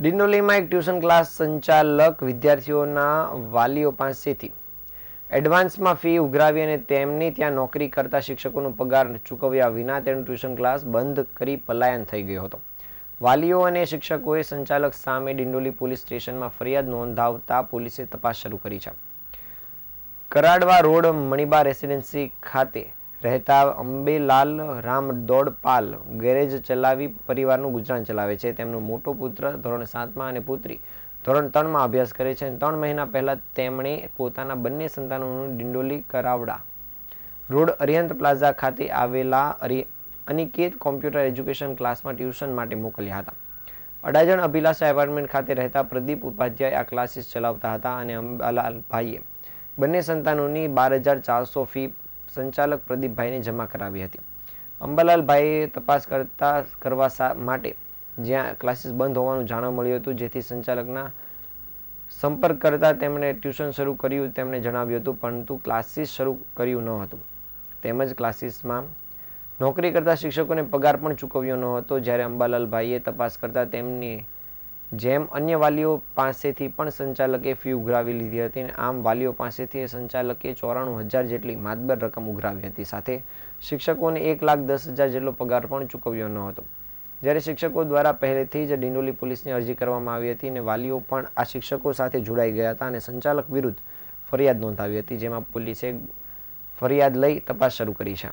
ડિંડોલીમાં એક tuition class સંચાલક વિદ્યાર્થીઓના વાલીઓ પાસેથી એડવાન્સમાં ફી ઉઘરાવી અને તેમની ત્યાં નોકરી કરતા શિક્ષકોનો પગાર ચૂકવ્યા વિના તેનો ટ્યુશન ક્લાસ બંધ કરી પલાયન થઈ ગયો હતો. વાલીઓ અને શિક્ષકોએ સંચાલક સામે ડિંડોલી પોલીસ સ્ટેશનમાં ફરિયાદ નોંધાવતા પોલીસે તપાસ શરૂ કરી છે. કરાડવા રોડ મણિબા રેસિડેન્સી ખાતે રહેતા અંબેલાલ રામ દોડપાલ ગેરેજ ચલાવી પરિવારનું ગુજરાન ચલાવે છે. તેમનો મોટો પુત્ર ધોરણ સાતમાં અને પુત્રી ધોરણ ત્રણમાં અભ્યાસ કરે છે અને ત્રણ મહિના પહેલાં તેમણે પોતાના બંને સંતાનોનું ડિંડોલી કરાવડા. રોડ અરિયંત પ્લાઝા ખાતે આવેલા અરિ- અનિકેત કોમ્પ્યુટર એજ્યુકેશન ક્લાસમાં ટ્યુશન માટે મોકલ્યા હતા. અડાજણ અભિલાષા એપાર્ટમેન્ટ ખાતે રહેતા પ્રદીપ ઉપાધ્યાય આ ક્લાસીસ ચલાવતા હતા અને અંબાલાલ ભાઈએ બંને સંતાનોની બાર હજાર ચારસો ફી સંચાલક પ્રદીપભાઈને જમા કરાવી હતી. અંબાલાલભાઈએ તપાસ કરતા કરવા માટે જ્યાં ક્લાસીસ બંધ હોવાનું જાણવા મળ્યું હતું, જેથી સંચાલકના સંપર્ક કરતા તેમણે ટ્યુશન શરૂ કર્યું, તેમણે જણાવ્યું હતું, પરંતુ ક્લાસીસ શરૂ કર્યું ન હતું. તેમજ ક્લાસીસમાં નોકરી કરતા શિક્ષકોને પગાર પણ ચૂકવ્યો ન હતો. જ્યારે અંબાલાલભાઈએ તપાસ કરતા તેમની જેમ અન્ય વાલીઓ પાસેથી પણ સંચાલકે ફી ઉઘરાવી લીધી હતી અને આમ વાલીઓ પાસેથી સંચાલકે ચોરાણું હજાર જેટલી માતબર રકમ ઉઘરાવી હતી. સાથે શિક્ષકોને એક લાખ દસ હજાર જેટલો પગાર પણ ચૂકવ્યો ન હતો. જ્યારે શિક્ષકો દ્વારા પહેલેથી જ ડિંડોલી પોલીસને અરજી કરવામાં આવી હતી અને વાલીઓ પણ આ શિક્ષકો સાથે જોડાઈ ગયા હતા અને સંચાલક વિરુદ્ધ ફરિયાદ નોંધાવી હતી, જેમાં પોલીસે ફરિયાદ લઈ તપાસ શરૂ કરી છે.